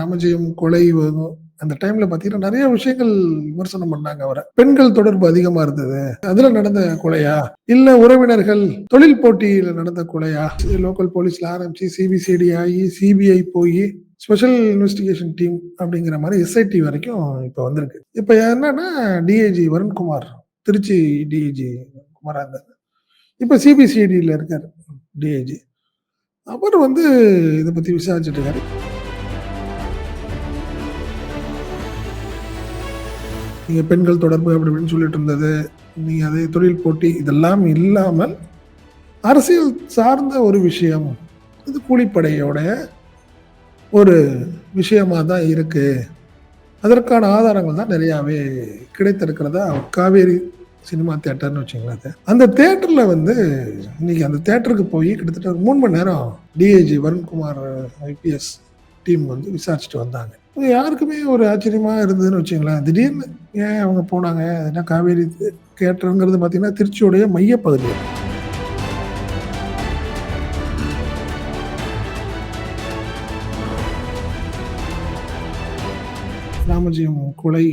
ராமஜெயம் கொலை அந்த டைம்ல பாத்தீங்கன்னா நிறைய விஷயங்கள் விமர்சனம் பண்ணாங்க அவரை. பெண்கள் தொடர்பு அதிகமா இருந்தது. அதுல நடந்த கொலையா? இல்ல உறவினர்கள் தொழில் போட்டியில நடந்த கொலையா? லோக்கல் போலீஸ்ல ஆரம்பிச்சு சிபிசிஐடி ஆகி சிபிஐ போய் ஸ்பெஷல் இன்வெஸ்டிகேஷன் டீம் அப்படிங்கிற மாதிரி எஸ்ஐடி வரைக்கும் இப்ப வந்திருக்கு. இப்ப என்னன்னா டிஐஜி வருண்குமார் திருச்சி டிஐஜி குமாரா இருந்தார். இப்ப சிபிசிடியில இருக்காரு டிஐஜி அவர் வந்து இதை பத்தி விசாரிச்சுட்டு இருக்காரு. நீங்கள் பெண்கள் தொடர்பு அப்படி இப்படின்னு சொல்லிட்டு இருந்தது. நீங்கள் அதே தொழில் போட்டி இதெல்லாம் இல்லாமல் அரசியல் சார்ந்த ஒரு விஷயம். இது கூலிப்படையோட ஒரு விஷயமா தான் இருக்குது அதற்கான ஆதாரங்கள் தான் நிறையாவே கிடைத்திருக்கிறதா காவேரி சினிமா தேட்டர்னு வச்சுங்களேன் அது. அந்த தேட்டரில் வந்து இன்னைக்கு அந்த தேட்டருக்கு போய் கிட்டத்தட்ட ஒரு மூணு மணி நேரம் டிஐஜி வருண்குமார் ஐபிஎஸ் டீம் வந்து விசாரிச்சுட்டு வந்தாங்க. இது யாருக்குமே ஒரு ஆச்சரியமாக இருந்ததுன்னு வச்சுங்களேன். திடீர்னு ஏன் அவங்க போனாங்க? என்ன காவேரி தேட்டருங்கிறது பார்த்தீங்கன்னா திருச்சியோடைய மையப்பகுதி. ராமஜியம் கொலை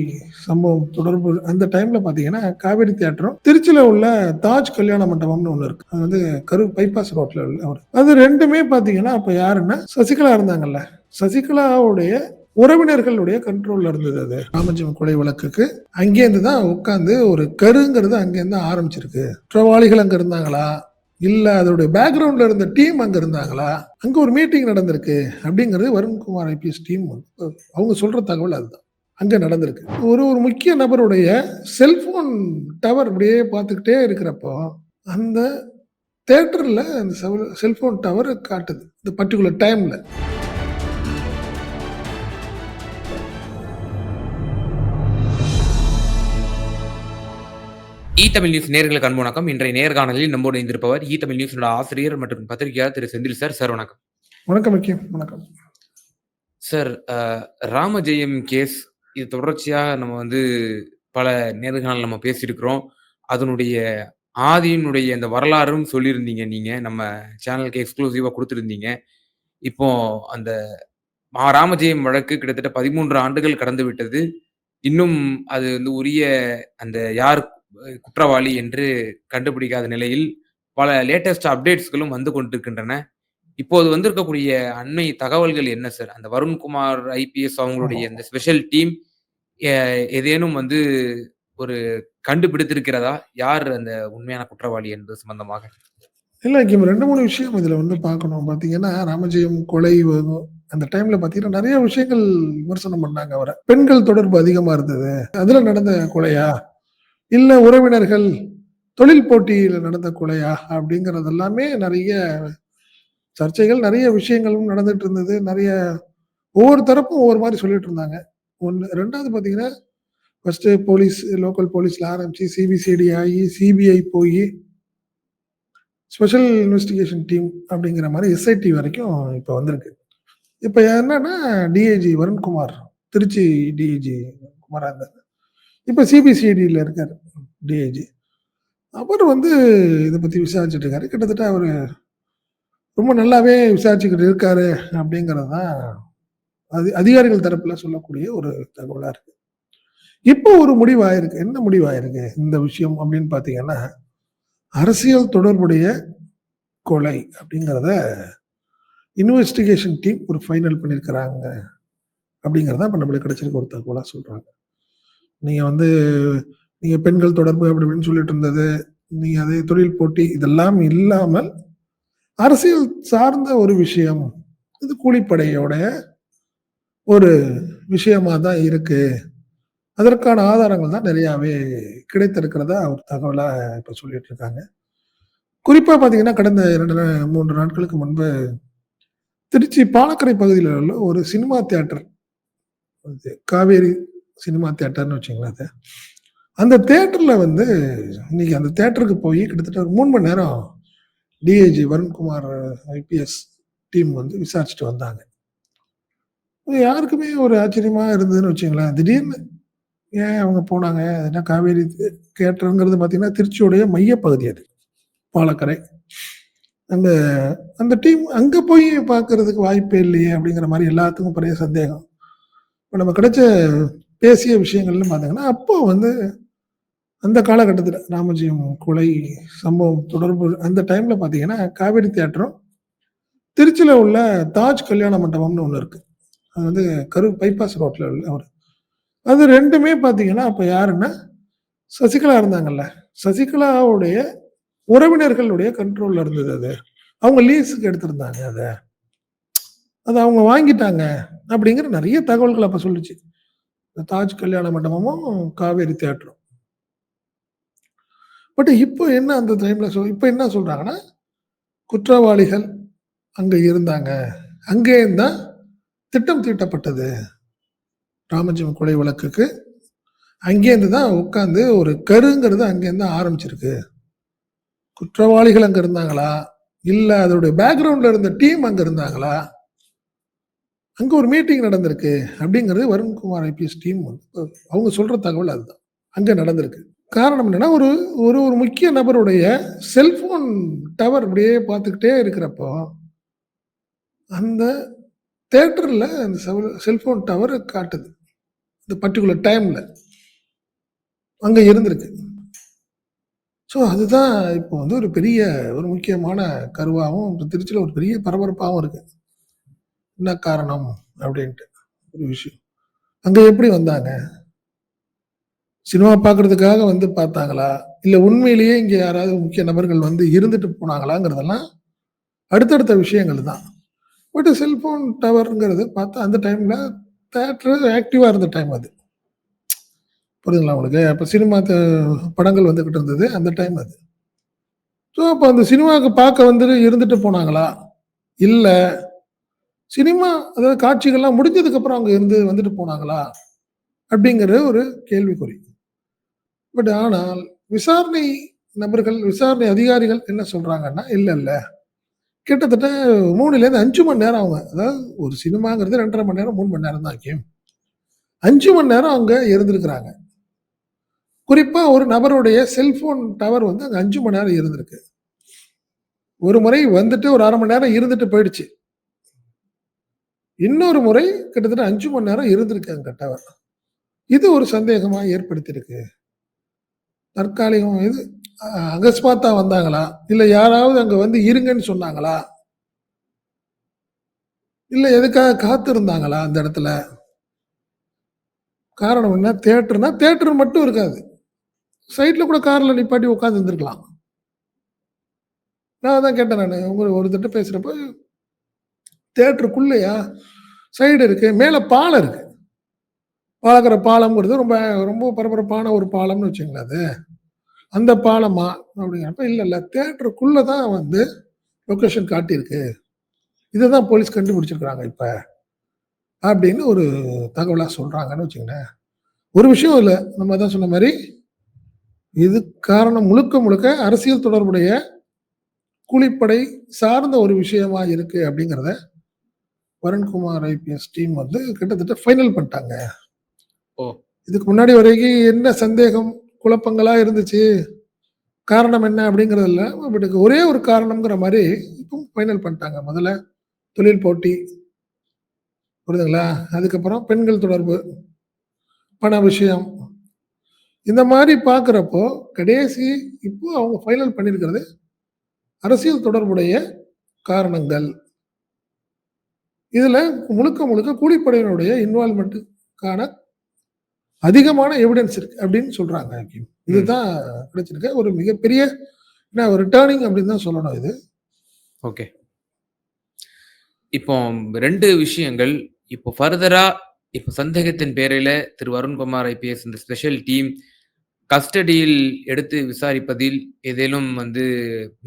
சம்பவம் தொடர்பு அந்த டைம்ல பாத்தீங்கன்னா காவேரி தியேட்டரும் திருச்சியில உள்ள தாஜ் கல்யாண மண்டபம்னு ஒண்ணு இருக்கு. அது வந்து கரு பைபாஸ் ரோட்ல உள்ள அது ரெண்டுமே பாத்தீங்கன்னா அப்ப யாருன்னா சசிகலா இருந்தாங்கல்ல. சசிகலாவுடைய உறவினர்களுடைய கண்ட்ரோல்ல இருந்தது அது. ராமஜியம் கொலை வழக்குக்கு அங்கேருந்து தான் உட்காந்து ஒரு கருங்கிறது அங்கேருந்து ஆரம்பிச்சிருக்கு. குற்றவாளிகள் அங்க இருந்தாங்களா? இல்ல அதோடைய பேக்ரவுண்ட்ல இருந்த டீம் அங்க இருந்தாங்களா? அங்க ஒரு மீட்டிங் நடந்திருக்கு. அப்படிங்கிறது வருண்குமார் ஐபிஎஸ் டீம் அவங்க சொல்ற தகவல் அதுதான். அங்க நடந்திருக்கு. ஒரு ஒரு முக்கிய நபருடைய செல்போன் டவர் அப்படியே பார்த்துக்கிட்டே இருக்கிறப்போ அந்த தேட்டர்ல அந்த செல்போன் டவர் காட்டுது. இந்த பர்டிகுலர் டைம்ல இ தமிழ் நியூஸ் நேர்களுக்கு அன்பு வணக்கம். இன்றைய நேர்காணலில் நம்மோடு இணைந்திருப்பவர் இ தமிழ் நியூஸோட ஆசிரியர் மற்றும் பத்திரிகையாளர் திரு செந்தில் சார். சார் வணக்கம். வணக்கம் முக்கியம் வணக்கம். சார் ராமஜெயம் கேஸ் இது தொடர்ச்சியாக நம்ம வந்து பல நேர்காணல் நம்ம பேசியிருக்கிறோம். அதனுடைய ஆதியினுடைய அந்த வரலாறும் சொல்லியிருந்தீங்க நீங்க. நம்ம சேனலுக்கு எக்ஸ்க்ளூசிவா கொடுத்துருந்தீங்க. இப்போ அந்த ராமஜெயம் வழக்கு கிட்டத்தட்ட பதிமூன்று ஆண்டுகள் கடந்து விட்டது. இன்னும் அது வந்து உரிய அந்த யார் குற்றவாளி என்று கண்டுபிடிக்காத நிலையில் பல லேட்டஸ்ட் அப்டேட்ஸ்களும் வந்து கொண்டிருக்கின்றன. இப்போது வந்திருக்கக்கூடிய அண்மை தகவல்கள் என்ன சார் அந்த வருண்குமார் ஐபிஎஸ் அவங்களுடைய இந்த ஸ்பெஷல் டீம் ஏதேனும் வந்து ஒரு கண்டுபிடித்திருக்கிறதா? யார் அந்த உண்மையான குற்றவாளி என்பது சம்பந்தமாக? இல்ல இங்க ரெண்டு மூணு விஷயம் இதுல வந்து பார்க்கணும். பாத்தீங்கன்னா ராமஜெயம் கொலை வ- அந்த டைம்ல பாத்தீங்கன்னா நிறைய விஷயங்கள் விமர்சனம் பண்ணாங்க அவரை. பெண்கள் தொடர்பு அதிகமா இருந்தது. அதுல நடந்த கொலையா? இல்லை உறவினர்கள் தொழில் போட்டியில் நடந்த கொலையா அப்படிங்கறது எல்லாமே நிறைய சர்ச்சைகள் நிறைய விஷயங்களும் நடந்துட்டு இருந்தது. நிறைய ஒவ்வொரு தரப்பும் ஒவ்வொரு மாதிரி சொல்லிட்டு இருந்தாங்க. ஒன்று ரெண்டாவது பார்த்தீங்கன்னா ஃபஸ்ட்டு போலீஸ் லோக்கல் போலீஸில் ஆரம்பித்து சிபிசிடி ஆகி சிபிஐ போய் ஸ்பெஷல் இன்வெஸ்டிகேஷன் டீம் அப்படிங்கிற மாதிரி எஸ்ஐடி வரைக்கும் இப்போ வந்திருக்கு. இப்போ என்னன்னா டிஐஜி வருண்குமார் திருச்சி டிஐஜி குமாராக இருந்தார். இப்போ சிபிசிடியில் இருக்கார் டிஐஜி அவர் வந்து இதை பற்றி விசாரிச்சுட்டு இருக்காரு. கிட்டத்தட்ட அவர் ரொம்ப நல்லாவே விசாரிச்சுக்கிட்டு இருக்காரு அப்படிங்கிறது தான் அது அதிகாரிகள் தரப்பில் சொல்லக்கூடிய ஒரு தகவலாக இருக்குது இப்போ ஒரு முடிவாயிருக்கு. என்ன முடிவாயிருக்கு? இந்த விஷயம் அப்படின்னு பார்த்தீங்கன்னா அரசியல் தொடர்புடைய கொலை அப்படிங்கிறத இன்வெஸ்டிகேஷன் டீம் ஒரு ஃபைனல் பண்ணியிருக்கிறாங்க அப்படிங்கிறத இப்போ நம்மளுக்கு கிடைச்சிருக்க ஒரு தகவலாக சொல்கிறாங்க நீங்கள் வந்து நீங்கள் பெண்கள் தொடர்பு அப்படி இப்படின்னு சொல்லிட்டு இருந்தது. நீங்கள் அதே தொழில் போட்டி இதெல்லாம் இல்லாமல் அரசியல் சார்ந்த ஒரு விஷயம் இது கூலிப்படையோட ஒரு விஷயமா தான் இருக்கு. அதற்கான ஆதாரங்கள் தான் நிறையாவே கிடைத்திருக்கிறதா அவர் தகவலாக இப்போ சொல்லிட்டு இருக்காங்க. குறிப்பாக பார்த்தீங்கன்னா கடந்த இரண்டு மூன்று நாட்களுக்கு முன்பு திருச்சி பாலக்கரை பகுதியில் உள்ள ஒரு சினிமா தியேட்டர் அது காவேரி சினிமா தேட்டர்னு வச்சுங்களேன் அது. அந்த தேட்டரில் வந்து இன்னைக்கு அந்த தேட்டருக்கு போய் கிட்டத்தட்ட ஒரு மூணு மணி நேரம் டிஐஜி வருண்குமார் ஐபிஎஸ் டீம் வந்து விசாரிச்சுட்டு வந்தாங்க. யாருக்குமே ஒரு ஆச்சரியமாக இருந்ததுன்னு வச்சுங்களேன். திடீர்னு ஏன் அவங்க போனாங்க? என்ன காவேரி தேட்டருங்கிறது பார்த்தீங்கன்னா திருச்சியோடைய மையப்பகுதி அது பாலக்கரை. அந்த அந்த டீம் அங்கே போய் பார்க்கறதுக்கு வாய்ப்பே இல்லையே அப்படிங்கிற மாதிரி எல்லாத்துக்கும் பெரிய சந்தேகம். இப்போ நம்ம கிடைச்ச பேசிய விஷயங்கள்னு பார்த்தீங்கன்னா அப்போ வந்து அந்த காலகட்டத்தில் ராமஜெயம் கொலை சம்பவம் தொடர்பு அந்த டைம்ல பார்த்தீங்கன்னா காவேரி தியேட்டரும் திருச்சியில் உள்ள தாஜ் கல்யாண மண்டபம்னு ஒன்று இருக்கு. அது வந்து கரு பைபாஸ் ரோட்ல உள்ள ஒரு அது ரெண்டுமே பார்த்தீங்கன்னா அப்போ யாருன்னா சசிகலா இருந்தாங்கல்ல. சசிகலாவுடைய உறவினர்களுடைய கண்ட்ரோல்ல இருந்தது அது. அவங்க லீஸுக்கு எடுத்திருந்தாங்க அதை. அதை அவங்க வாங்கிட்டாங்க அப்படிங்கிற நிறைய தகவல்கள் அப்போ சொல்லுச்சு. இந்த தாஜ் கல்யாண மண்டபமும் காவேரி தியேட்டரும். பட் இப்போ என்ன அந்த டைமில் சொல் இப்போ என்ன சொல்கிறாங்கன்னா குற்றவாளிகள் அங்கே இருந்தாங்க. அங்கேயும் தான் திட்டம் தீட்டப்பட்டது. ராமஜெயம் கொலை வழக்குக்கு அங்கேருந்து தான் உட்காந்து ஒரு கருங்கிறது அங்கேருந்து ஆரம்பிச்சிருக்கு. குற்றவாளிகள் அங்கே இருந்தாங்களா? இல்லை அதோடைய பேக்ரவுண்டில் இருந்த டீம் அங்கே இருந்தாங்களா? அங்கே ஒரு மீட்டிங் நடந்திருக்கு அப்படிங்கிறது வருண்குமார் ஐபிஎஸ் டீம் அவங்க சொல்கிற தகவல் அதுதான். அங்கே நடந்திருக்கு. காரணம் என்னென்னா ஒரு ஒரு ஒரு முக்கிய நபருடைய செல்ஃபோன் டவர் அப்படியே பார்த்துக்கிட்டே இருக்கிறப்போ அந்த தேட்டரில் அந்த செல்ஃபோன் டவர் காட்டுது. இந்த பர்டிகுலர் டைமில் அங்கே இருந்திருக்கு. ஸோ அதுதான் இப்போ வந்து ஒரு பெரிய ஒரு முக்கியமான கருவாகவும் திருச்சியில் ஒரு பெரிய பரபரப்பாகவும் இருக்குது என்ன காரணம் அப்படின்ட்டு. ஒரு விஷயம். அங்கே எப்படி வந்தாங்க? சினிமா பார்க்கறதுக்காக வந்து பார்த்தாங்களா? இல்லை உண்மையிலேயே இங்கே யாராவது முக்கிய நபர்கள் வந்து இருந்துட்டு போனாங்களாங்கிறதெல்லாம் அடுத்தடுத்த விஷயங்கள் தான். பட் செல்ஃபோன் டவருங்கிறது பார்த்தா அந்த டைமில் தேட்டர் ஆக்டிவாக இருந்த டைம் அது. புரியுதுங்களா உங்களுக்கு? அப்போ சினிமா படங்கள் வந்துக்கிட்டு இருந்தது அந்த டைம் அது. ஸோ அப்போ அந்த சினிமாவுக்கு பார்க்க வந்து இருந்துட்டு போனாங்களா? இல்லை. சினிமா அதாவது காட்சிகள்லாம் முடிஞ்சதுக்கப்புறம் அவங்க இருந்து வந்துட்டு போனாங்களா? அப்படிங்கிற ஒரு கேள்விக்குறி. பட் ஆனால் விசாரணை நபர்கள் விசாரணை அதிகாரிகள் என்ன சொல்கிறாங்கன்னா இல்லை இல்லை. கிட்டத்தட்ட மூணுலேருந்து அஞ்சு மணி நேரம் அவங்க அதாவது ஒரு சினிமாங்கிறது ரெண்டரை மணி நேரம் மூணு மணி நேரம் தான் கேம் அஞ்சு மணி நேரம் அவங்க இருந்திருக்கிறாங்க. குறிப்பாக ஒரு நபருடைய செல்ஃபோன் டவர் வந்து அங்கே அஞ்சு மணி நேரம் இருந்திருக்கு. ஒரு முறை வந்துட்டு ஒரு அரை மணி நேரம் இருந்துட்டு போயிடுச்சு. இன்னொரு முறை கிட்டத்தட்ட அஞ்சு மணி நேரம் இருந்திருக்காங்க கட்டவர் இது ஒரு சந்தேகமாக ஏற்படுத்தியிருக்கு. தற்காலிகம் இது அகஸ்மாத்தா வந்தாங்களா? இல்லை யாராவது அங்கே வந்து இருங்கன்னு சொன்னாங்களா? இல்லை எதுக்காக காத்து இருந்தாங்களா அந்த இடத்துல? காரணம் என்ன? தேட்டர்னா தேட்டர் மட்டும் இருக்காது. சைட்டில் கூட காரில் நிப்பாட்டி உட்காந்து இருந்திருக்கலாம். நான் அதான் கேட்டேன் நான். உங்களுக்கு ஒரு திட்ட பேசுறப்ப தேட்டருக்குள்ளேயா? சைடு இருக்குது மேலே பாலம் இருக்குது பாலக்கரை பாலம்ங்கிறது ரொம்ப ரொம்ப பரபரப்பான ஒரு பாலம்னு வச்சுங்களேன் அது. அந்த பாலமா? அப்படிங்கிறப்ப இல்லை இல்லை. தேட்டருக்குள்ளே தான் வந்து லொக்கேஷன் காட்டியிருக்கு. இதை தான் போலீஸ் கண்டுபிடிச்சிருக்கிறாங்க இப்போ. அப்படின்னு ஒரு தகவலாக சொல்கிறாங்கன்னு வச்சுங்களேன். ஒரு விஷயம் இல்லை நம்ம தான் சொன்ன மாதிரி. இது காரணம் முழுக்க முழுக்க அரசியல் தொடர்புடைய கூலிப்படை சார்ந்த ஒரு விஷயமா இருக்குது அப்படிங்கிறத வருண்குமார் ஐபிஎஸ் டீம் வந்து கிட்டத்தட்ட ஃபைனல் பண்ணிட்டாங்க. ஓ. இதுக்கு முன்னாடி வரைக்கும் என்ன சந்தேகம் குழப்பங்களா இருந்துச்சு? காரணம் என்ன அப்படிங்கிறது இல்ல பட் ஒரே ஒரு காரணம்ங்கிற மாதிரி இப்போ ஃபைனல் பண்ணிட்டாங்க. முதல்ல தொழில் போட்டி. புரியுதுங்களா? அதுக்கப்புறம் பெண்கள் தொடர்பு பண விஷயம். இந்த மாதிரி பார்க்குறப்போ கடைசி இப்போ அவங்க ஃபைனல் பண்ணியிருக்கிறது அரசியல் தொடர்புடைய காரணங்கள். இதில் முழுக்க முழுக்க கூலிப்படையினுடைய இன்வால்மெண்ட்டுக்கான அதிகமான எவிடன்ஸ் இருக்கு அப்படின்னு சொல்றாங்க ஹக்கீம். இதுதான் கிடைச்சிருக்க ஒரு மிகப்பெரிய என்ன ஒரு டேர்னிங் அப்படின்னு தான் சொல்லணும் இது ஓகே. இப்போ ரெண்டு விஷயங்கள். இப்போ ஃபர்தரா இப்போ சந்தேகத்தின் பேரில திரு வருண்குமார் ஐபிஎஸ் இந்த ஸ்பெஷல் டீம் கஸ்டடியில் எடுத்து விசாரிப்பதில் ஏதேனும் வந்து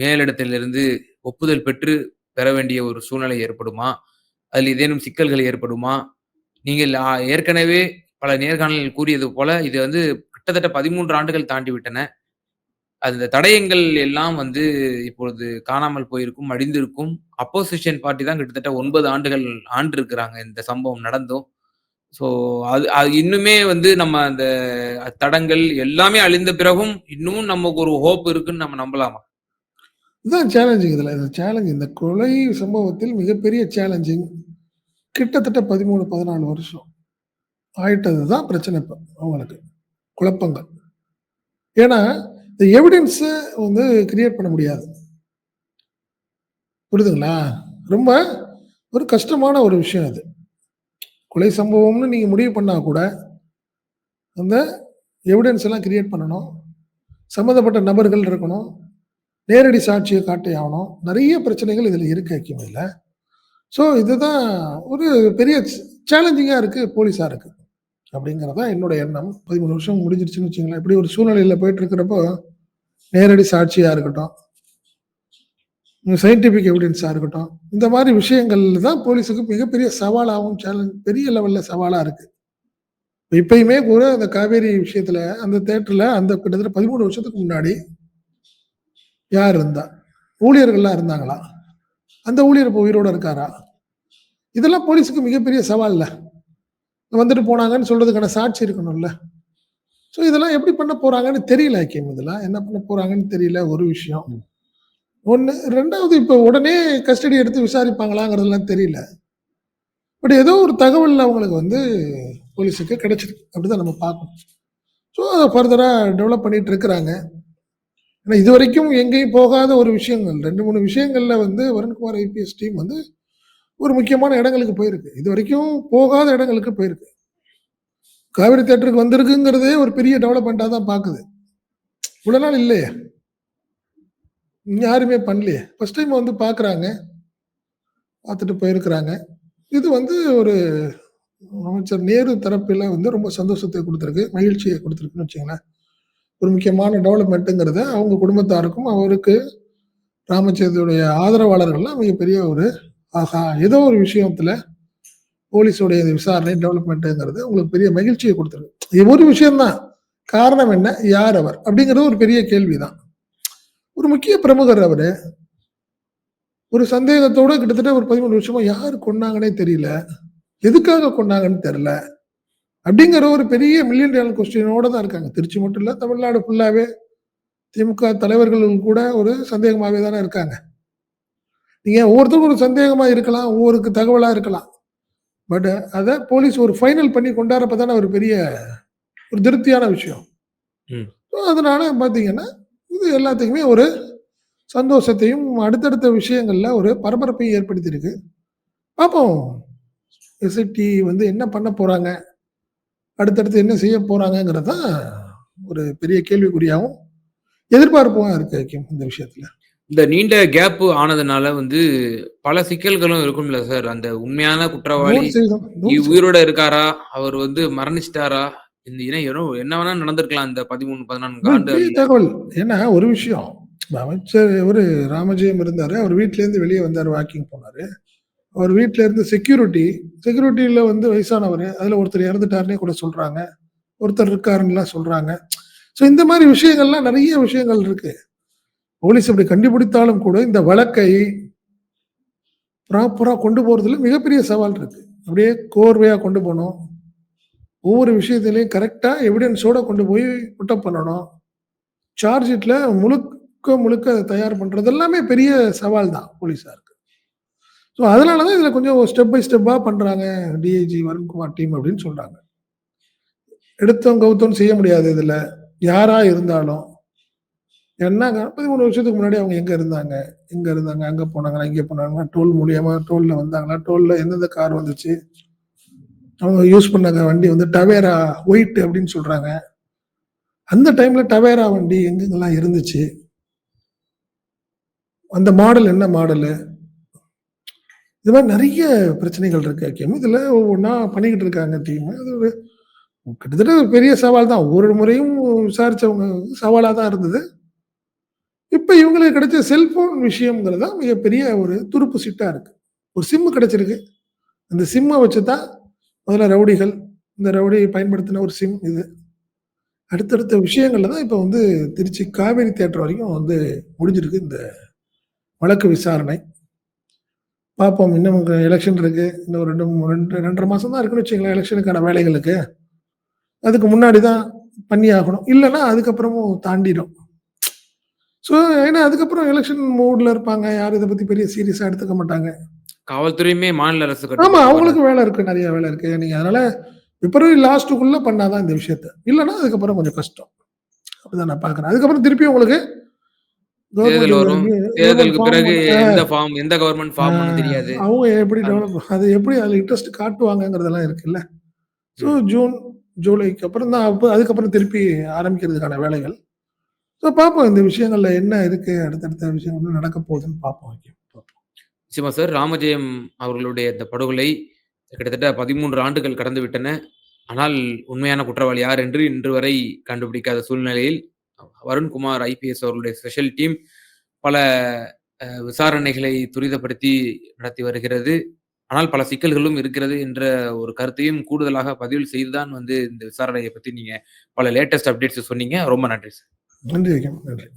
மேலிடத்திலிருந்து ஒப்புதல் பெற்று பெற வேண்டிய ஒரு சூழ்நிலை ஏற்படுமா? அதில் ஏதேனும் சிக்கல்கள் ஏற்படுமா? நீங்கள் ஏற்கனவே பல நேர்காணலில் கூறியது போல இது வந்து கிட்டத்தட்ட 13 ஆண்டுகள் தாண்டி விட்டன. அந்த தடயங்கள் எல்லாம் வந்து இப்பொழுது காணாமல் போயிருக்கும், அழிந்திருக்கும். அப்போசிஷன் பார்ட்டி தான் கிட்டத்தட்ட ஒன்பது ஆண்டுகள் ஆண்டிருக்கிறாங்க இந்த சம்பவம் நடந்தும். ஸோ அது அது இன்னுமே வந்து நம்ம அந்த தடங்கள் எல்லாமே அழிந்த பிறகும் இன்னமும் நமக்கு ஒரு ஹோப் இருக்குன்னு நம்ம நம்பலாமா? இதுதான் சேலஞ்சிங் இதில். இந்த சேலஞ்ச் இந்த கொலை சம்பவத்தில் மிகப்பெரிய சேலஞ்சிங் கிட்டத்தட்ட பதிமூணு பதினாலு வருஷம் ஆயிட்டது தான் பிரச்சனை இப்போ அவங்களுக்கு. குழப்பங்கள். ஏன்னா இந்த எவிடென்ஸு வந்து கிரியேட் பண்ண முடியாது. புரியுதுங்களா? ரொம்ப ஒரு கஷ்டமான ஒரு விஷயம் அது. கொலை சம்பவம்னு நீங்கள் முடிவு பண்ணால் கூட அந்த எவிடன்ஸ் எல்லாம் கிரியேட் பண்ணணும். சம்மந்தப்பட்ட நபர்கள் இருக்கணும். நேரடி சாட்சியை காட்டி ஆகணும். நிறைய பிரச்சனைகள் இதில் இருக்கு அக்கிமையில் ஸோ இதுதான் ஒரு பெரிய சேலஞ்சிங்காக இருக்குது போலீஸாக இருக்குது அப்படிங்கிறது என்னோடய என்னோட எண்ணம். பதிமூணு வருஷம் முடிஞ்சிருச்சுன்னு வச்சுங்களேன். இப்படி ஒரு சூழ்நிலையில் போயிட்டு இருக்கிறப்போ நேரடி சாட்சியாக இருக்கட்டும் சயின்டிஃபிக் எவிடன்ஸாக இருக்கட்டும் இந்த மாதிரி விஷயங்கள் தான் போலீஸுக்கு மிகப்பெரிய சவாலாகவும் சேலஞ்ச் பெரிய லெவலில் சவாலாக இருக்குது இப்பயுமே கூட அந்த காவேரி விஷயத்தில் அந்த தேட்டரில் அந்த கிட்டத்தட்ட பதிமூணு வருஷத்துக்கு முன்னாடி யார் இருந்தா? ஊழியர்கள்லாம் இருந்தாங்களா? அந்த ஊழியர் இப்போ உயிரோட இருக்காரா? இதெல்லாம் போலீஸுக்கு மிகப்பெரிய சவால்ல. வந்துட்டு போனாங்கன்னு சொல்றதுக்கான சாட்சி இருக்கணும்ல. ஸோ இதெல்லாம் எப்படி பண்ண போறாங்கன்னு தெரியல ஐக்கியம் இதெல்லாம் என்ன பண்ண போறாங்கன்னு தெரியல ஒரு விஷயம். ஒன்று ரெண்டாவது இப்போ உடனே கஸ்டடி எடுத்து விசாரிப்பாங்களாங்கிறதெல்லாம் தெரியல. பட் ஏதோ ஒரு தகவல் அவங்களுக்கு வந்து போலீஸுக்கு கிடைச்சிருக்கு. அப்படிதான் நம்ம பார்க்கணும். ஸோ அதை ஃபர்தராக டெவலப் பண்ணிட்டு இருக்கிறாங்க. ஏன்னா இது வரைக்கும் எங்கேயும் போகாத ஒரு விஷயங்கள். ரெண்டு மூணு விஷயங்களில் வந்து வருண்குமார் ஐபிஎஸ் டீம் வந்து ஒரு முக்கியமான இடங்களுக்கு போயிருக்கு. இது வரைக்கும் போகாத இடங்களுக்கு போயிருக்கு. காவிரி தேட்டருக்கு வந்திருக்குங்கிறதே ஒரு பெரிய டெவலப்மெண்ட்டாக தான் பார்க்குது இவ்வளோ நாள் இல்லையே. யாருமே பண்ணலையே. ஃபஸ்ட் டைம் வந்து பார்க்குறாங்க பார்த்துட்டு போயிருக்கிறாங்க. இது வந்து ஒரு அமைச்சர் நேரு தரப்பில் வந்து ரொம்ப சந்தோஷத்தை கொடுத்துருக்கு மகிழ்ச்சியை கொடுத்துருக்குன்னு வச்சுங்களேன் முக்கியமான டெவலப்மெண்ட்டுங்கிறத அவங்க குடும்பத்தாருக்கும் அவருக்கு ராமச்சந்திரனுடைய ஆதரவாளர்கள்லாம் மிகப்பெரிய ஒரு ஆஹா ஏதோ ஒரு விஷயத்துல போலீஸுடைய இந்த விசாரணை டெவலப்மெண்ட்டுங்கிறது உங்களுக்கு பெரிய மகிழ்ச்சியை கொடுத்துருக்கு இது ஒரு விஷயம்தான். காரணம் என்ன? யார் அவர்? அப்படிங்கிறது ஒரு பெரிய கேள்விதான். ஒரு முக்கிய பிரமுகர் அவரு ஒரு சந்தேகத்தோட கிட்டத்தட்ட ஒரு பதிமூணு வருஷமா யார் கொண்டாங்கன்னே தெரியல. எதுக்காக கொண்டாங்கன்னு தெரியல. அப்படிங்கிற ஒரு பெரிய மில்லியன் டாலர் கொஸ்டினோட தான் இருக்காங்க. திருச்சி மட்டும் இல்ல தமிழ்நாடு ஃபுல்லாவே திமுக தலைவர்கள் கூட ஒரு சந்தேகமாகவே தானே இருக்காங்க. நீங்க ஒவ்வொருத்தருக்கும் ஒரு சந்தேகமா இருக்கலாம் ஒவ்வொருக்கு தகவலா இருக்கலாம். பட் அதை போலீஸ் ஒரு ஃபைனல் பண்ணி கொண்டாடுறப்ப தானே ஒரு பெரிய ஒரு திருப்தியான விஷயம். அதனால பாத்தீங்கன்னா இது எல்லாத்துக்குமே ஒரு சந்தோஷத்தையும் அடுத்தடுத்த விஷயங்கள்ல ஒரு பரபரப்பையும் ஏற்படுத்தியிருக்கு. பார்ப்போம் எஸ்ஐடி வந்து என்ன பண்ண போறாங்க? அடுத்தடுத்து என்ன செய்ய போறாங்கங்கிறது தான் ஒரு பெரிய கேள்விக்குறியாகவும் எதிர்பார்ப்பும் இருக்கு ஹக்கீம் இந்த விஷயத்துல. இந்த நீண்ட கேப் ஆனதுனால வந்து பல சிக்கல்களும் இருக்கும்ல சார் அந்த உண்மையான குற்றவாளி. உயிரோட இருக்காரா? அவர் வந்து மரணிச்சிட்டாரா? இந்த ஏதோ என்ன வேணா நடந்திருக்கலாம் இந்த பதிமூணு பதினான்கு ஆண்டு. தகவல். ஏன்னா ஒரு விஷயம். அமைச்சர் ஒரு ராமஜெயம் இருந்தாரு. அவர் வீட்ல இருந்து வெளியே வந்தாரு வாக்கிங் போனாரு. அவர் வீட்டில் இருந்து செக்யூரிட்டி செக்யூரிட்டியில் வந்து வயசானவர் அதில் ஒருத்தர் இறந்துட்டாருன்னே கூட சொல்கிறாங்க ஒருத்தர் இருக்காருன்னெலாம் சொல்கிறாங்க ஸோ இந்த மாதிரி விஷயங்கள்லாம் நிறைய விஷயங்கள் இருக்குது போலீஸ் இப்படி கண்டுபிடித்தாலும் கூட இந்த வழக்கை ப்ராப்பராக கொண்டு போகிறதுல மிகப்பெரிய சவால் இருக்குது அப்படியே கோர்வையாக கொண்டு போகணும். ஒவ்வொரு விஷயத்திலையும் கரெக்டாக எவிடன்ஸோடு கொண்டு போய் புட்டப் பண்ணணும். சார்ஜ் ஷீட்டில் முழுக்க முழுக்க தயார் பண்ணுறது எல்லாமே பெரிய சவால் தான் போலீஸாருக்கு. ஸோ அதனால தான் இதில் கொஞ்சம் ஸ்டெப் பை ஸ்டெப்பாக பண்ணுறாங்க டிஐஜி வருண்குமார் டீம் அப்படின்னு சொல்கிறாங்க எடுத்தோம் கவுத்தோம் செய்ய முடியாது இதில். யாராக இருந்தாலும் என்னங்க பதிமூணு வருஷத்துக்கு முன்னாடி அவங்க எங்கே இருந்தாங்க? எங்கே இருந்தாங்க? அங்கே போனாங்களா? இங்கே போனாங்களா? டோல் மூலியமாக டோலில் வந்தாங்களா? டோலில் எந்தெந்த கார் வந்துச்சு? அவங்க யூஸ் பண்ணாங்க வண்டி வந்து டவேரா ஒயிட் அப்படின்னு சொல்கிறாங்க அந்த டைமில் டவேரா வண்டி எங்கெங்கெல்லாம் இருந்துச்சு? அந்த மாடல் என்ன மாடலு இது மாதிரி நிறைய பிரச்சனைகள் இருக்கு கேம் இதில் ஒவ்வொன்றா பண்ணிக்கிட்டு இருக்காங்க டீம் அது ஒரு கிட்டத்தட்ட ஒரு பெரிய சவால் தான். ஒவ்வொரு முறையும் விசாரித்தவங்க சவாலாக தான் இருந்தது. இப்போ இவங்களுக்கு கிடைச்ச செல்ஃபோன் விஷயங்கிறது தான் மிகப்பெரிய ஒரு துருப்பு சிட்டாக இருக்குது ஒரு சிம்மு கிடைச்சிருக்கு. அந்த சிம்மை வச்சு தான் முதல்ல ரவுடிகள் இந்த ரவுடி பயன்படுத்தின ஒரு சிம் இது. அடுத்தடுத்த விஷயங்கள்ல தான் இப்போ வந்து திருச்சி காவேரி தேட்டர் வரைக்கும் வந்து முடிஞ்சிருக்கு இந்த வழக்கு விசாரணை. பார்ப்போம் இன்னும் எலெக்ஷன் இருக்கு இன்னும் ரெண்டு ரெண்டு ரெண்டரை மாசம் தான் இருக்குன்னு வச்சுங்களேன் எலெக்ஷனுக்கான வேலைகளுக்கு அதுக்கு முன்னாடி தான் பண்ணி ஆகணும் இல்லைன்னா அதுக்கப்புறமும் தாண்டிடும் ஸோ ஏன்னா அதுக்கப்புறம் எலெக்ஷன் மூட்ல இருப்பாங்க. யாரும் இத பத்தி பெரிய சீரியஸா எடுத்துக்க மாட்டாங்க. காவல்துறையுமே மாநில அரசு ஆமா. கட்டுப்பாட்டுல வராது. அவங்களுக்கு வேலை இருக்கு. நெறைய வேலை இருக்கு. நீங்க அதனால பிப்ரவரி லாஸ்ட்டுக்குள்ள பண்ணா தான் இந்த விஷயத்த. இல்லன்னா அதுக்கப்புறம் கொஞ்சம் கஷ்டம். அப்படிதான் நான் பார்க்குறேன். அதுக்கப்புறம் திருப்பியும் உங்களுக்கு தேர்தல் கவர்மெண்ட் வரும். கவர்மெண்ட் தேர்தலுக்கு பிறகு எந்த ஃபார்ம், எந்த கவர்ன்மென்ட் ஆ ஃபார்ம்ன்னு தெரியாது. அவங்க எப்படி டெவலப் அது எப்படி அதுல இன்ட்ரெஸ்ட் காட்டுவாங்கங்கிறதெல்லாம் இருக்குல்ல. ஸோ. ஜூன், ஜூலைக்கு அப்புறம் தான் அப்ப அதுக்கப்புறம் திருப்பி ஆரம்பிக்கிறதுக்கான வேலைகள். ஸோ பார்ப்போம் இந்த விஷயங்கள்ல என்ன இருக்கு அடுத்தடுத்த விஷயங்கள் நடக்க போகுதுன்னு பார்ப்போம். நிச்சயமா சார். ராமஜெயம் அவர்களுடைய இந்த படுகொலை கிட்டத்தட்ட 13 ஆண்டுகள் கடந்து விட்டன. ஆனால் உண்மையான குற்றவாளி யார் என்று இன்று வரை கண்டுபிடிக்காத சூழ்நிலையில், வருண்குமார் ஐபிஎஸ் அவர்களுடைய ஸ்பெஷல் டீம் பல விசாரணைகளை துரிதப்படுத்தி நடத்தி வருகிறது. ஆனால் பல சிக்கல்களும் இருக்கிறது என்ற ஒரு கருத்தையும் கூடுதலாக பதிவு செய்து தான் வந்து இந்த விசாரணையை பத்தி நீங்க பல லேட்டஸ்ட் அப்டேட்ஸ் சொன்னீங்க. ரொம்ப நன்றி சார். நன்றி நன்றி.